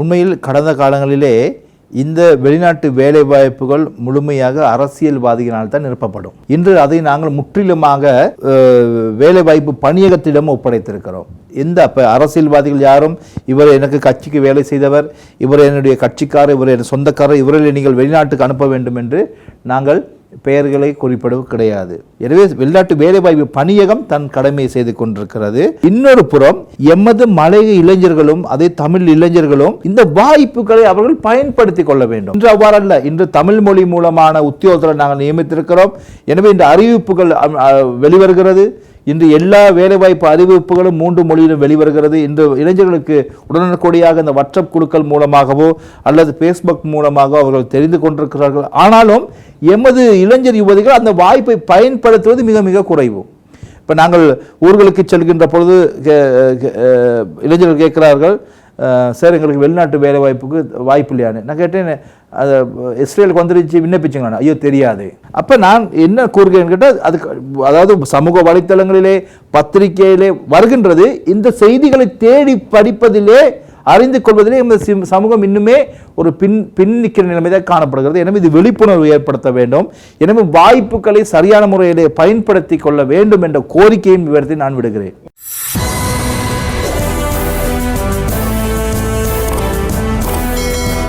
உண்மையில் கடந்த காலங்களிலே இந்த வெளிநாட்டு வேலைவாய்ப்புகள் முழுமையாக அரசியல்வாதிகளால் தான் நிரப்பப்படும். இன்று அதை நாங்கள் முற்றிலுமாக வேலை வேலைவாய்ப்பு பணியகத்திடம் ஒப்படைத்திருக்கிறோம். எந்த அப்போ அரசியல்வாதிகள் யாரும் இவர் எனக்கு கட்சிக்கு வேலை செய்தவர் இவர் என்னுடைய கட்சிக்காரர் இவர் என் சொந்தக்காரர் இவரில் நீங்கள் வெளிநாட்டுக்கு அனுப்ப வேண்டும் என்று நாங்கள் பெயர்களை குறிப்பிடவும் கிடையாது. எனவே வெளிநாட்டு வேலைவாய்ப்பு பணியகம் தன் கடமையை செய்து கொண்டிருக்கிறது. இன்னொரு புறம் எமது மலைய இளைஞர்களும் அதே தமிழ் இளைஞர்களும் இந்த வாய்ப்புகளை அவர்கள் பயன்படுத்திக் கொள்ள வேண்டும். இன்று அவ்வாறல்ல. இன்று தமிழ் மொழி மூலமான உத்தியோகத்தில் நாங்கள் நியமித்திருக்கிறோம். எனவே இந்த அறிவிப்புகள் அ, வெளிவருகிறது. இன்று எல்லா வேலைவாய்ப்பு அறிவிப்புகளும் மூன்று மொழியிலும் வெளிவருகிறது. இன்று இளைஞர்களுக்கு உடனுக்குடியாக இந்த வாட்ஸ்அப் குழுக்கள் மூலமாகவோ அல்லது ஃபேஸ்புக் மூலமாகவோ அவர்கள் தெரிந்து கொண்டிருக்கிறார்கள். ஆனாலும் எமது இளைஞர் யுவதிகள் அந்த வாய்ப்பை பயன்படுத்துவது மிக மிக குறைவு. இப்போ நாங்கள் ஊர்களுக்கு செல்கின்ற பொழுது இளைஞர்கள் கேட்கிறார்கள் சார் எங்களுக்கு வெளிநாட்டு வேலை வாய்ப்புக்கு வாய்ப்பு இல்லையான்னு. நான் கேட்டேன் அதை இஸ்ரேலுக்கு வந்துருச்சு விண்ணப்பிச்சுங்களா ஐயோ தெரியாது. அப்போ நான் என்ன கூறுகிறேன்னு கேட்டால் அதுக்கு அதாவது சமூக வலைத்தளங்களிலே பத்திரிகையிலே வருகின்றது இந்த செய்திகளை தேடி படிப்பதிலே அறிந்து கொள்வதிலே இந்த சிம்- சமூகம் இன்னுமே ஒரு பின் பின் நிற்கிற நிலைமை தான் காணப்படுகிறது. எனவே இது விழிப்புணர்வு ஏற்படுத்த வேண்டும். எனவே வாய்ப்புகளை சரியான முறையிலே பயன்படுத்தி கொள்ள வேண்டும் என்ற கோரிக்கையின் விவரத்தை நான் விடுகிறேன்.